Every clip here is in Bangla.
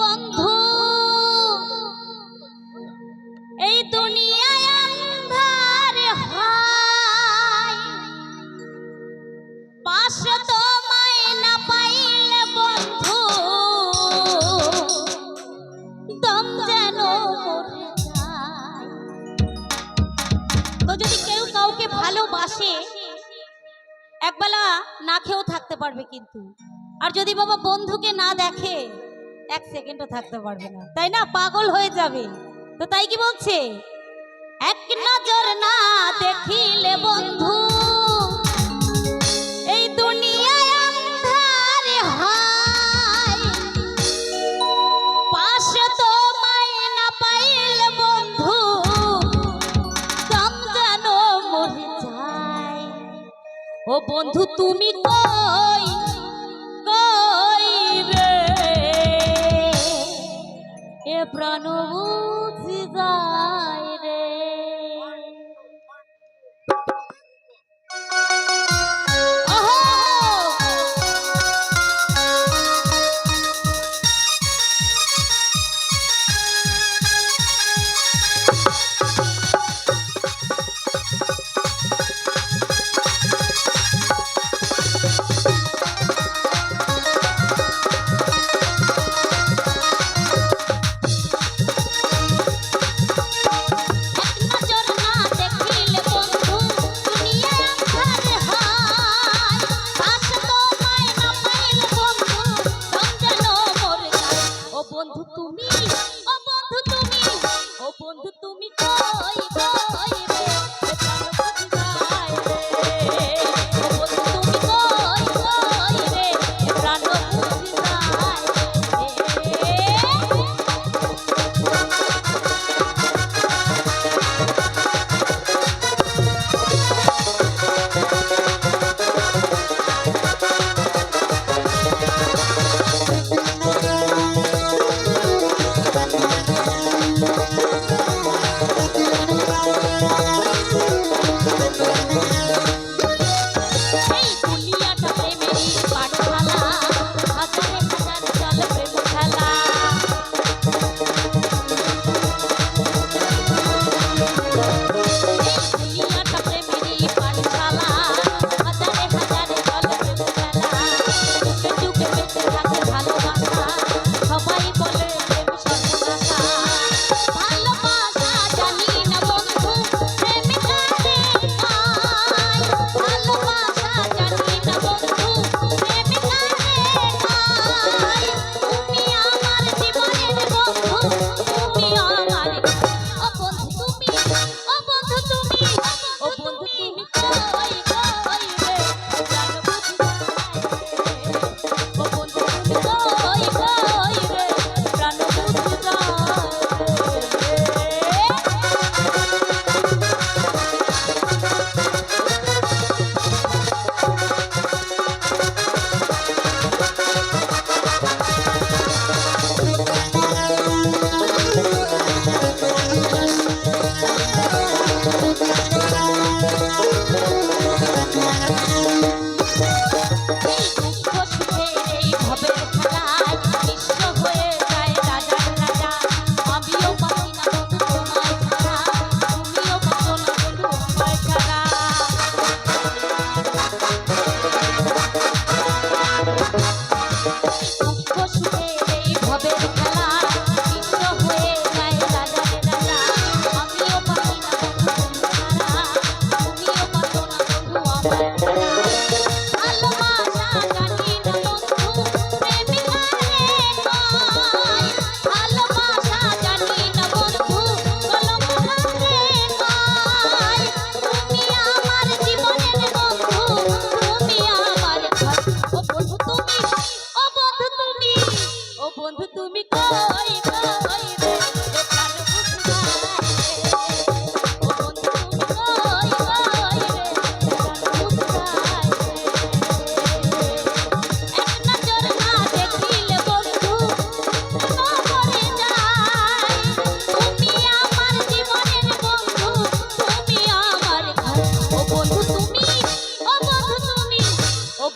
বন্ধু। এই দুনিয়ায় অন্ধার হয়। পাঁচশো তোমায় না তো যদি কেউ কাউকে ভালোবাসে, একবেলা না খেয়েও থাকতে পারবে কিন্তু। আর যদি বাবা বন্ধুকে না দেখে এক সেকেন্ডও থাকতে পারবে না। তাই না? পাগল হয়ে যাবে। তো তাই কি বলছে? এক নজর না দেখিলে বন্ধু ও বন্ধু, তুমি কই? প্রাণবু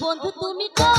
বন্ধু তুমি তো